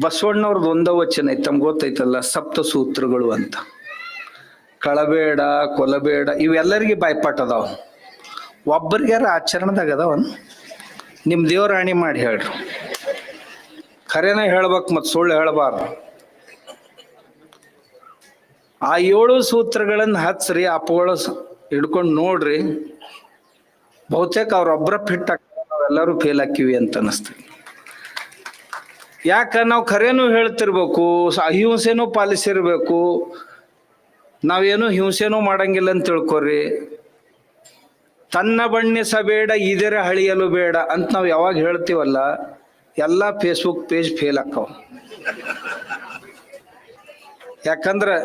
ಬಸವಣ್ಣವ್ರದ್ದು ಒಂದ ವಚನ ಐತೆ, ತಮ್ಗೆ ಗೊತ್ತೈತಲ್ಲ ಸಪ್ತ ಸೂತ್ರಗಳು ಅಂತ. ಕಳಬೇಡ, ಕೊಲಬೇಡ, ಇವೆಲ್ಲರಿಗೆ ಬಾಯ್ಪಾಟ್ ಅದಾವ. ಒಬ್ಬರಿಗಾರ ಆಚರಣದಾಗ ಅದಾವನ್? ನಿಮ್ಮ ದೇವರಾಣಿ ಮಾಡಿ ಹೇಳ್ರಿ. ಖರೇನ ಹೇಳ್ಬೇಕು ಮತ್ತು ಸುಳ್ಳು ಹೇಳಬಾರ್ದು. ಆ ಏಳು ಸೂತ್ರಗಳನ್ನು ಹಚ್ಚ್ರಿ ಅಪ್ಪಗಳು ಹಿಡ್ಕೊಂಡು ನೋಡ್ರಿ, ಬಹುತೇಕ ಅವ್ರೊಬ್ಬರ ಫಿಟ್ ಆಗ್ತಾರೆ ಎಲ್ಲರೂ ಫೇಲ್ ಹಾಕಿವಿ ಅಂತ ಅನಿಸ್ತದೆ ಯಾಕ ನಾವು ಖರೇನು ಹೇಳ್ತಿರ್ಬೇಕು ಅಹಿಂಸೆನೂ ಪಾಲಿಸಿರ್ಬೇಕು. ನಾವೇನು ಹಿಂಸೆನೂ ಮಾಡಂಗಿಲ್ಲ ಅಂತ ತಿಳ್ಕೊರಿ. ತನ್ನ ಬಣ್ಣಿಸಬೇಡ ಇದರ ಹಳಿಯಲು ಬೇಡ ಅಂತ ನಾವು ಯಾವಾಗ ಹೇಳ್ತೀವಲ್ಲ, ಎಲ್ಲ ಫೇಸ್ಬುಕ್ ಪೇಜ್ ಫೇಲ್ ಆಕ್ಕವ ಯಾಕಂದ್ರೆ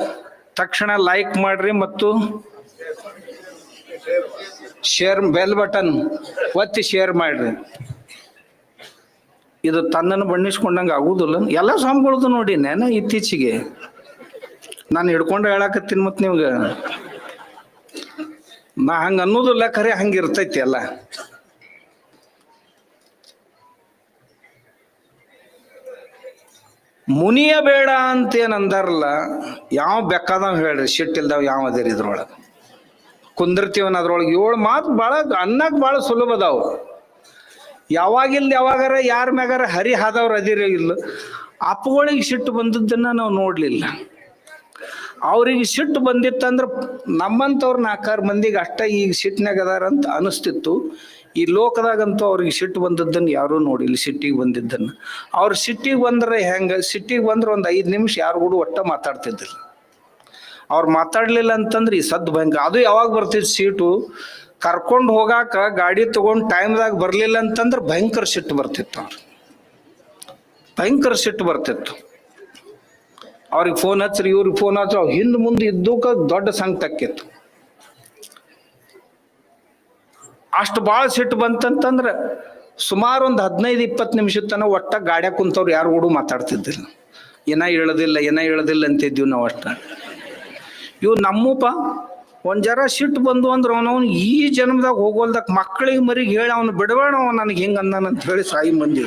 ತಕ್ಷಣ ಲೈಕ್ ಮಾಡ್ರಿ ಮತ್ತು ಶೇರ್ ಬೆಲ್ ಬಟನ್ ಒತ್ತಿ ಶೇರ್ ಮಾಡ್ರಿ. ಇದು ತನ್ನನ್ನು ಬಣ್ಣಿಸ್ಕೊಂಡಂಗೆ ಆಗುದಿಲ್ಲ. ಎಲ್ಲ ಸ್ವಾಮಿಗಳದ್ದು ನೋಡಿ ನೇನ ಇತ್ತೀಚೆಗೆ. ನಾನು ಹಿಡ್ಕೊಂಡು ಹೇಳಕತ್ತೀನಿ ಮತ್ತೆ ನಿಮ್ಗೆ. ನಾ ಹಂಗೆ ಅನ್ನೋದಿಲ್ಲ, ಖರೆ ಹಂಗೆ ಇರ್ತೈತಿ ಎಲ್ಲ. ಮುನಿಯ ಬೇಡ ಅಂತ ಅಂದಾರಲ್ಲ, ಯಾವ ಬೇಕಾದವ್ ಹೇಳ್ರಿ ಸಿಟ್ಟಿಲ್ದಾವ್ ಯಾವ ಅದೇರಿ ಇದ್ರೊಳಗೆ. ಕುಂದಿರ್ತೀವನ್ ಅದ್ರೊಳಗೆ. ಏಳು ಮಾತು ಭಾಳ ಅನ್ನಕ್ಕೆ ಭಾಳ ಸುಲಭ ಅದಾವು. ಯಾವಾಗಿಲ್ಲ ಯಾವಾಗಾರ ಯಾರ ಮ್ಯಾಗಾರ ಹರಿ ಹಾದವ್ರು ಅದಿರ ಇಲ್ಲ. ಅಪ್ಪಗಳಿಗೆ ಸಿಟ್ಟು ಬಂದದ್ದನ್ನ ನಾವು ನೋಡ್ಲಿಲ್ಲ. ಅವ್ರಿಗೆ ಸಿಟ್ಟು ಬಂದಿತ್ತಂದ್ರೆ ನಮ್ಮಂಥವ್ರ ನಾಲ್ಕಾರು ಮಂದಿಗೆ ಅಷ್ಟ ಈಗ ಸಿಟ್ಟಿನಾಗ ಅದಾರ ಅಂತ ಅನಿಸ್ತಿತ್ತು. ಈ ಲೋಕದಾಗಂತೂ ಅವ್ರಿಗೆ ಸಿಟ್ಟು ಬಂದದ್ದನ್ನು ಯಾರೂ ನೋಡಿಲ್ಲ, ಸಿಟ್ಟಿಗೆ ಬಂದಿದ್ದನ್ನು. ಅವ್ರ ಸಿಟ್ಟಿಗೆ ಬಂದ್ರೆ ಹೆಂಗ, ಸಿಟ್ಟಿಗೆ ಬಂದ್ರೆ ಒಂದು ಐದು ನಿಮಿಷ ಯಾರು ಕೂಡ ಒಟ್ಟ ಮಾತಾಡ್ತಿದ್ದಿಲ್ಲ. ಅವ್ರು ಮಾತಾಡ್ಲಿಲ್ಲ ಅಂತಂದ್ರೆ ಈ ಸದ್ದು ಭಯಂಕರ ಅದು ಯಾವಾಗ ಬರ್ತಿತ್ತು ಸೀಟು? ಕರ್ಕೊಂಡು ಹೋಗಾಕ ಗಾಡಿ ತಗೊಂಡು ಟೈಮ್ದಾಗ ಬರಲಿಲ್ಲ ಅಂತಂದ್ರೆ ಭಯಂಕರ ಸಿಟ್ಟು ಬರ್ತಿತ್ತು ಅವ್ರು ಭಯಂಕರ ಸಿಟ್ಟು ಬರ್ತಿತ್ತು. ಅವ್ರಿಗೆ ಫೋನ್ ಹಚ್ಚ್ರಿ ಇವ್ರಿಗೆ ಫೋನ್ ಹಚ್ಚ್ರಿ ಅವ್ರು ಹಿಂದೆ ಮುಂದೆ ಇದ್ದೂಕ ದೊಡ್ಡ ಸಂಕಟ ತಕ್ಕಿತ್ತು ಅಷ್ಟು ಭಾಳ ಸಿಟ್ಟು ಬಂತಂತಂದ್ರೆ ಸುಮಾರು ಒಂದು ಹದಿನೈದು, ಇಪ್ಪತ್ತು ನಿಮಿಷ ತನಕ ಒಟ್ಟ ಗಾಡ್ಯಾಗ ಕುಂತವ್ರು ಯಾರು ಓಡು ಮಾತಾಡ್ತಿದ್ದಿಲ್ಲ. ಏನ ಹೇಳೋದಿಲ್ಲ ಏನ ಹೇಳೋದಿಲ್ಲ ಅಂತಿದ್ದೀವಿ ನಾವು ಅಷ್ಟ. ಇವು ನಮ್ಮಪ್ಪ ಒಂದ್ ಜರ ಸಿಟ್ಟು ಬಂದು ಅಂದ್ರೆ ಅವನವನು ಈ ಜನ್ಮದಾಗ ಹೋಗೋಲ್ದಾಗ ಮಕ್ಕಳಿಗೆ ಮರಿಗೆ ಹೇಳಿ, ಅವನು ಬಿಡಬೇಡ ಅವ ನನಗೆ ಹಿಂಗೆ ಅಂತ ಹೇಳಿ ಸಾಯಿ ಮಂದಿ.